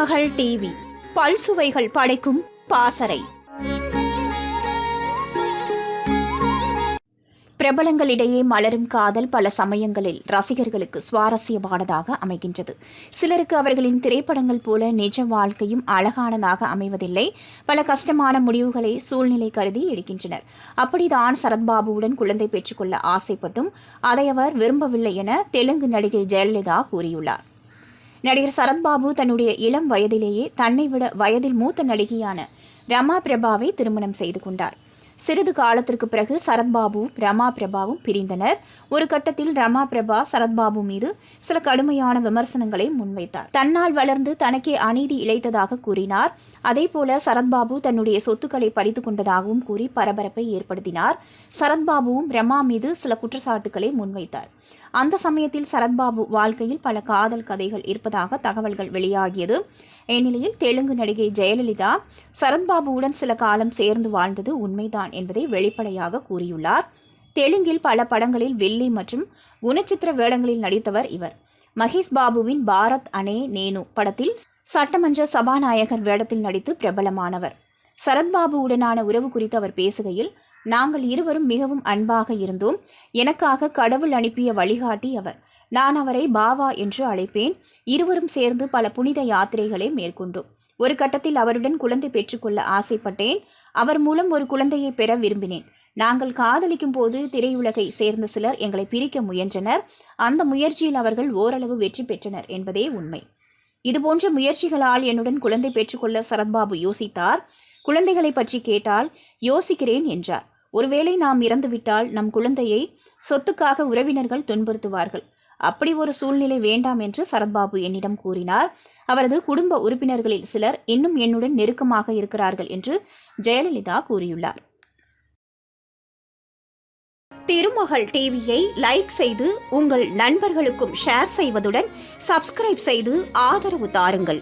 மகள் டிவி. பல்சுவைகள் படைக்கும் பாசறை. பிரபலங்களிடையே மலரும் காதல் பல சமயங்களில் ரசிகர்களுக்கு சுவாரஸ்யமானதாக அமைகின்றது. சிலருக்கு அவர்களின் திரைப்படங்கள் போல நிஜ வாழ்க்கையும் அழகானதாக அமைவதில்லை. பல கஷ்டமான முடிவுகளை சூழ்நிலை கருதி எடுக்கின்றனர். அப்படிதான் சரத்பாபுவுடன் குழந்தை பெற்றுக்கொள்ள ஆசைப்பட்டும். அதை அவர் விரும்பவில்லை என தெலுங்கு நடிகை ஜெயலலிதா கூறியுள்ளார். நடிகர் சரத்பாபு தன்னுடைய இளம் வயதிலேயே தன்னை விட வயதில் மூத்த நடிகையான ரமா பிரபாவை திருமணம் செய்து கொண்டார். சிறிது காலத்திற்கு பிறகு சரத்பாபுவும் ரமா பிரபாவும் பிரிந்தனர். ஒரு கட்டத்தில் ரமா பிரபா சரத்பாபு மீது சில கடுமையான விமர்சனங்களை முன்வைத்தார். தன்னால் வளர்ந்து தனக்கே அநீதி இழைத்ததாக கூறினார். அதேபோல சரத்பாபு தன்னுடைய சொத்துக்களை பறித்து கொண்டதாகவும் கூறி பரபரப்பை ஏற்படுத்தினார். சரத்பாபுவும் ரமா மீது சில குற்றச்சாட்டுகளை முன்வைத்தார். அந்த சமயத்தில் சரத்பாபு வாழ்க்கையில் பல காதல் கதைகள் இருப்பதாக தகவல்கள் வெளியாகியது. இந்நிலையில் தெலுங்கு நடிகை ஜெயலலிதா சரத்பாபுவுடன் சில காலம் சேர்ந்து வாழ்ந்தது உண்மைதான். என்பதை வெளிப்படையாக கூறியுள்ளார். தெலுங்கில் பல படங்களில் வில்லி மற்றும் குணச்சித்திர வேடங்களில் நடித்தவர் இவர். மகேஷ் பாபுவின் பாரத் அனே நேனு படத்தில் சட்டமன்ற சபாநாயகர் வேடத்தில் நடித்து பிரபலமானவர். சரத்பாபுவுடனான உறவு குறித்து அவர் பேசுகையில் நாங்கள் இருவரும் மிகவும் அன்பாக இருந்தோம். எனக்காக கடவுள் அனுப்பிய வழிகாட்டி அவர். நான் அவரை பாவா என்று அழைப்பேன். இருவரும் சேர்ந்து பல புனித யாத்திரைகளை மேற்கொண்டோம். ஒரு கட்டத்தில் அவருடன் குழந்தை பெற்றுக்கொள்ள ஆசைப்பட்டேன். அவர் மூலம் ஒரு குழந்தையை பெற விரும்பினேன். நாங்கள் காதலிக்கும் போது திரையுலகை சேர்ந்த சிலர் எங்களை பிரிக்க முயன்றனர். அந்த முயற்சியில் அவர்கள் ஓரளவு வெற்றி பெற்றனர் என்பதே உண்மை. இதுபோன்ற முயற்சிகளால் என்னுடன் குழந்தை பெற்றுக்கொள்ள சரத்பாபு யோசித்தார். குழந்தைகளை பற்றி கேட்டால் யோசிக்கிறேன் என்றார். ஒருவேளை நாம் இறந்துவிட்டால் நம் குழந்தையை சொத்துக்காக உறவினர்கள் துன்புறுத்துவார்கள். அப்படி ஒரு சூழ்நிலை வேண்டாம் என்று சரத்பாபு என்னிடம் கூறினார். அவரது குடும்ப உறுப்பினர்களில் சிலர் இன்னும் என்னுடன் நெருக்கமாக இருக்கிறார்கள் என்று ஜெயலலிதா கூறியுள்ளார். திருமகள் டிவியை லைக் செய்து உங்கள் நண்பர்களுக்கும் ஷேர் செய்வதுடன் சப்ஸ்கிரைப் செய்து ஆதரவு தாருங்கள்.